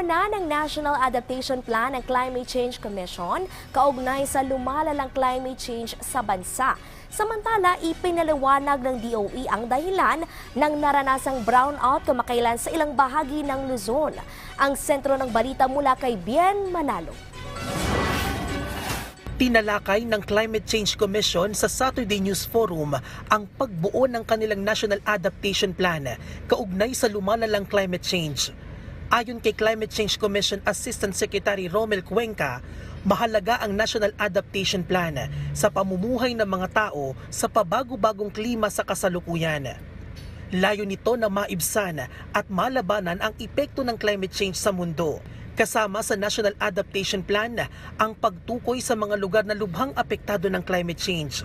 na ng National Adaptation Plan ng Climate Change Commission kaugnay sa lumalalang climate change sa bansa. Samantala, ipinaliwanag ng DOE ang dahilan ng naranasang brownout kamakailan sa ilang bahagi ng Luzon. Ang sentro ng balita mula kay Bien Manalo. Tinalakay ng Climate Change Commission sa Saturday News Forum ang pagbuo ng kanilang National Adaptation Plan kaugnay sa lumalalang climate change. Ayon kay Climate Change Commission Assistant Secretary Romel Cuenca, mahalaga ang National Adaptation Plan sa pamumuhay ng mga tao sa pabago-bagong klima sa kasalukuyan. Layo nito na maibsan at malabanan ang epekto ng climate change sa mundo. Kasama sa National Adaptation Plan ang pagtukoy sa mga lugar na lubhang apektado ng climate change.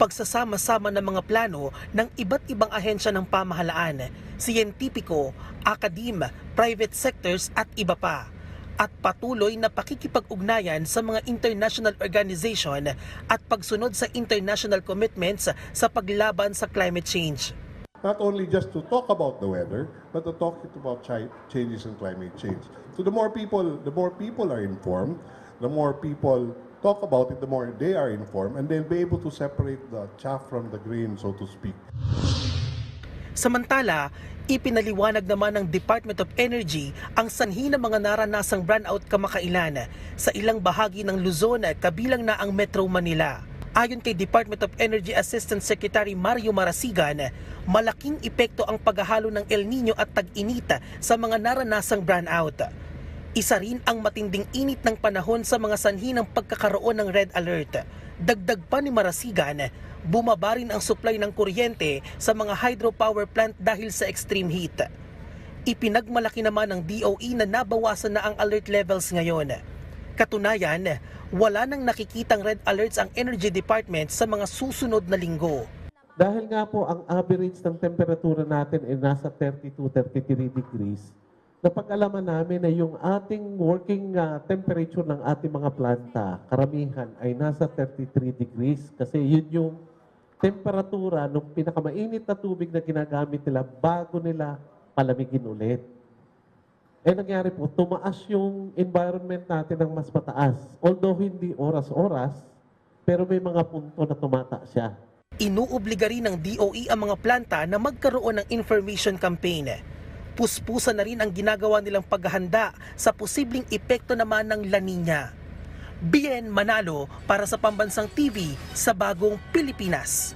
Pagsasama-sama ng mga plano ng iba't ibang ahensya ng pamahalaan, siyentipiko, akadim, private sectors at iba pa at patuloy na pakikipag-ugnayan sa mga international organization at pagsunod sa international commitments sa paglaban sa climate change. not only just to talk about the weather, but to talk about changes in climate change. So the more people, the more people are informed, the more people talk about it, the more they are informed, and they'll be able to separate the chaff from the grain, so to speak. Samantala, ipinaliwanag naman ng Department of Energy ang sanhi ng mga naranasang brownout kamakailan sa ilang bahagi ng Luzon kabilang na ang Metro Manila. Ayon kay Department of Energy Assistant Secretary Mario Marasigan, malaking epekto ang paghahalo ng El Nino at tag-init sa mga naranasang brownout. Isa rin ang matinding init ng panahon sa mga sanhi ng pagkakaroon ng red alert. Dagdag pa ni Marasigan, bumaba rin ang supply ng kuryente sa mga hydropower plant dahil sa extreme heat. Ipinagmalaki naman ng DOE na nabawasan na ang alert levels ngayon. Katunayan, wala nang nakikitang red alerts ang Energy Department sa mga susunod na linggo. Dahil nga po ang average ng temperatura natin ay nasa 32-33 degrees, napag-alaman namin na yung ating working ah, temperature ng ating mga planta, karamihan ay nasa 33 degrees kasi yun yung temperatura ng pinakamainit na tubig na ginagamit nila bago nila palamigin ulit. Eh nangyari po, tumaas yung environment natin ng mas mataas. Although hindi oras-oras, pero may mga punto na tumata siya. Inuobliga rin ng DOE ang mga planta na magkaroon ng information campaign. Puspusan na rin ang ginagawa nilang paghahanda sa posibleng epekto naman ng La Nina. Bien Manalo para sa Pambansang TV sa Bagong Pilipinas.